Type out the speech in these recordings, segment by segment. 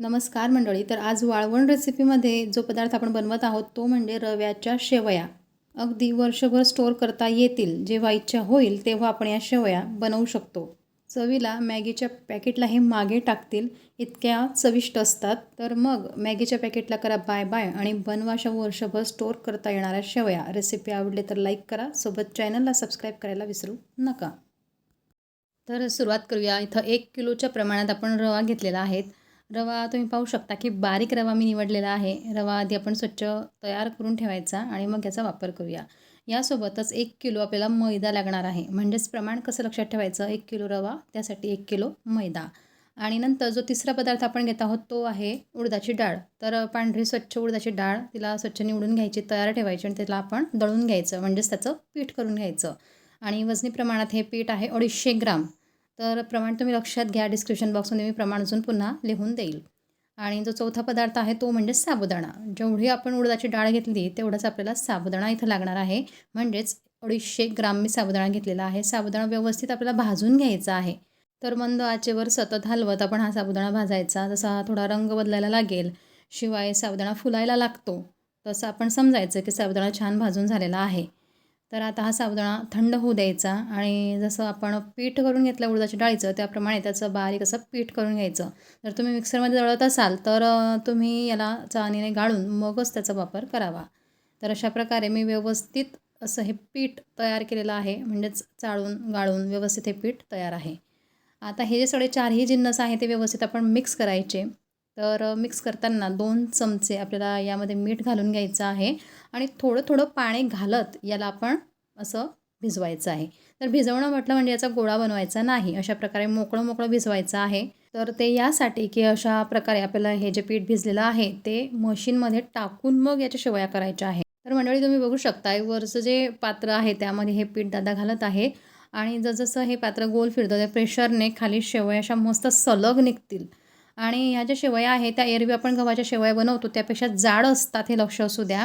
नमस्कार मंडळी तर आज वाळवण रेसिपीमध्ये जो पदार्थ आपण बनवत आहोत तो म्हणजे रव्याच्या शेवया. अगदी वर्षभर स्टोअर करता येतील जेव्हा इच्छा होईल तेव्हा आपण या शेवया बनवू शकतो. चवीला मॅगीच्या पॅकेटला हे मागे टाकतील इतक्या चविष्ट असतात. तर मग मॅगीच्या पॅकेटला करा बाय बाय आणि बनवाशा वर्षभर स्टोअर करता येणाऱ्या शेवया. रेसिपी आवडली तर लाईक करा सोबत चॅनलला सबस्क्राईब करायला विसरू नका. तर सुरुवात करूया. इथं एक किलोच्या प्रमाणात आपण रवा घेतलेला आहे. रवा तुम्ही पाहू शकता की बारीक रवा मी निवडलेला आहे. रवा आधी आपण स्वच्छ तयार करून ठेवायचा आणि मग याचा वापर करूया. यासोबतच एक किलो आपल्याला मैदा लागणार आहे. म्हणजेच प्रमाण कसं लक्षात ठेवायचं? एक किलो रवा त्यासाठी एक किलो मैदा. आणि नंतर जो तिसरा पदार्थ आपण घेत आहोत तो आहे उडदाची डाळ. तर पांढरी स्वच्छ उडदाची डाळ तिला स्वच्छ निवडून घ्यायची तयार ठेवायची आणि त्याला आपण दळून घ्यायचं. म्हणजेच त्याचं पीठ करून घ्यायचं. आणि वजनी प्रमाणात हे पीठ आहे अडीचशे ग्राम. तर प्रमाण तुम्ही लक्षात घ्या डिस्क्रिप्शन बॉक्समध्ये मी प्रमाण अजून पुन्हा लिहून देईल. आणि जो चौथा पदार्थ आहे तो म्हणजे साबुदाणा. जेवढी आपण उडदाची डाळ घेतली तेवढंच आपल्याला साबुदाणा इथं लागणार आहे. म्हणजेच अडीचशे ग्राम मी साबुदाणा घेतलेला आहे. साबुदाणा व्यवस्थित आपल्याला भाजून घ्यायचा आहे. तर मंद आचेवर सतत हलवत आपण हा साबुदाणा भाजायचा. जसा थोडा रंग बदलायला लागेल शिवाय साबुदाणा फुलायला लागतो. तसं आपण समजायचं की साबुदाणा छान भाजून झालेला आहे. तर आता हा साबुदाणा थंड होऊ द्यायचा आणि जसं आपण पीठ करून घेतलं उडदाच्या डाळीचं त्याप्रमाणे त्याचं बारीक असं पीठ करून घ्यायचं. जर तुम्ही मिक्सरमध्ये दळत असाल तर तुम्ही याला चाळणीने गाळून मगच त्याचा वापर करावा. तर अशा प्रकारे मी व्यवस्थित असं हे पीठ तयार केलेलं आहे म्हणजेच चाळून गाळून व्यवस्थित हे पीठ तयार आहे. आता हे जे सगळे चारही जिन्नस आहे ते व्यवस्थित आपण मिक्स करायचे. तर मिक्स करताना दोन चमचे आपल्याला यामध्ये मीठ घालून घ्यायचं आहे. आणि थोडं थोडं पाणी घालत याला आपण असं भिजवायचं आहे. तर भिजवणं म्हटलं म्हणजे याचा गोळा बनवायचा नाही अशा प्रकारे मोकळं मोकळं भिजवायचं आहे. तर ते यासाठी की अशा प्रकारे आपल्याला हे जे पीठ भिजलेलं आहे ते मशीनमध्ये टाकून मग याच्या शेवया करायच्या आहे तर मंडळी तुम्ही बघू शकता वरचं जे पात्र आहे त्यामध्ये हे पीठ दादा घालत आहे. आणि जसजसं हे पात्र गोल फिरतं त्या प्रेशरने खाली शेवया अशा मस्त सलग निघतील. आणि ह्या ज्या शेवया आहेत त्या एरवी आपण गव्हाच्या शेवया बनवतो त्यापेक्षा जाड असतात हे लक्ष असू द्या.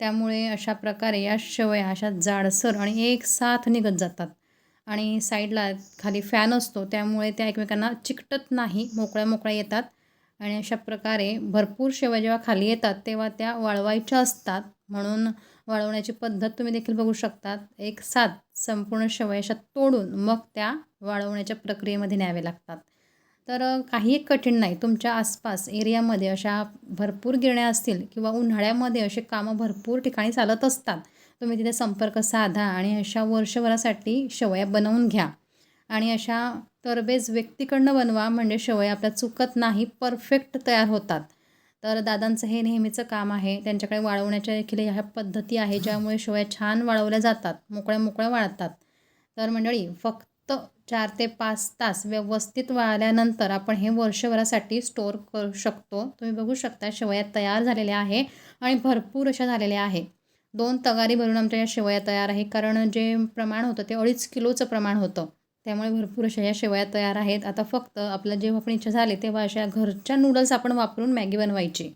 त्यामुळे अशा प्रकारे या शेवया अशा जाडसर आणि एक साथ निघत जातात. आणि साईडला खाली फॅन असतो त्यामुळे त्या एकमेकांना चिकटत नाही मोकळ्या मोकळ्या येतात. आणि अशा प्रकारे भरपूर शेवया जेव्हा खाली येतात तेव्हा त्या वाळवायच्या असतात. म्हणून वाळवण्याची पद्धत तुम्ही देखील बघू शकतात. एक साथ संपूर्ण शेवया अशा तोडून मग त्या वाळवण्याच्या प्रक्रियेमध्ये न्यावे लागतात. तर काही कठीण नाही. तुमच्या आसपास एरियामध्ये अशा भरपूर गिरण्या असतील किंवा उन्हाळ्यामध्ये असे कामं भरपूर ठिकाणी चालत असतात तुम्ही तिथे संपर्क साधा आणि अशा वर्षभरासाठी शेवया बनवून घ्या. आणि अशा तरबेज व्यक्तीकडनं बनवा म्हणजे शेवया आपल्या चुकत नाही परफेक्ट तयार होतात. तर दादांचं हे नेहमीचं काम आहे. त्यांच्याकडे वाळवण्याच्या देखील ह्या पद्धती आहे ज्यामुळे शेवया छान वाळवल्या जातात मोकळ्या मोकळ्या वाळतात. तर मंडळी फक्त चार ते पाच तास व्यवस्थित वाळल्यानंतर आपण हे वर्षभरासाठी स्टोअर करू शकतो. तुम्ही बघू शकता शेवया तयार झालेल्या आहे आणि भरपूर अशा झालेल्या आहे. दोन तगारी भरून आमच्या या शेवया तयार आहे. कारण जे प्रमाण होतं ते अडीच किलोचं प्रमाण होतं. त्यामुळे भरपूर अशा या शेवया तयार आहेत. आता फक्त आपलं जेव्हा पण इच्छा झाली तेव्हा अशा घरच्या नूडल्स आपण वापरून मॅगी बनवायची.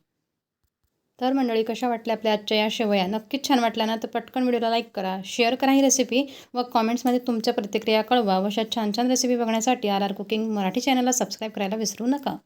तर मंडळी कशा वाटल्या आपल्या आजच्या या शेवया? नक्कीच छान वाटल्या ना? तर पटकन व्हिडिओला लाईक करा शेअर करा ही रेसिपी व कॉमेंट्समध्ये तुमच्या प्रतिक्रिया कळवा व अशा छान छान रेसिपी बघण्यासाठी आर आर कुकिंग मराठी चॅनलला सबस्क्राईब करायला विसरू नका.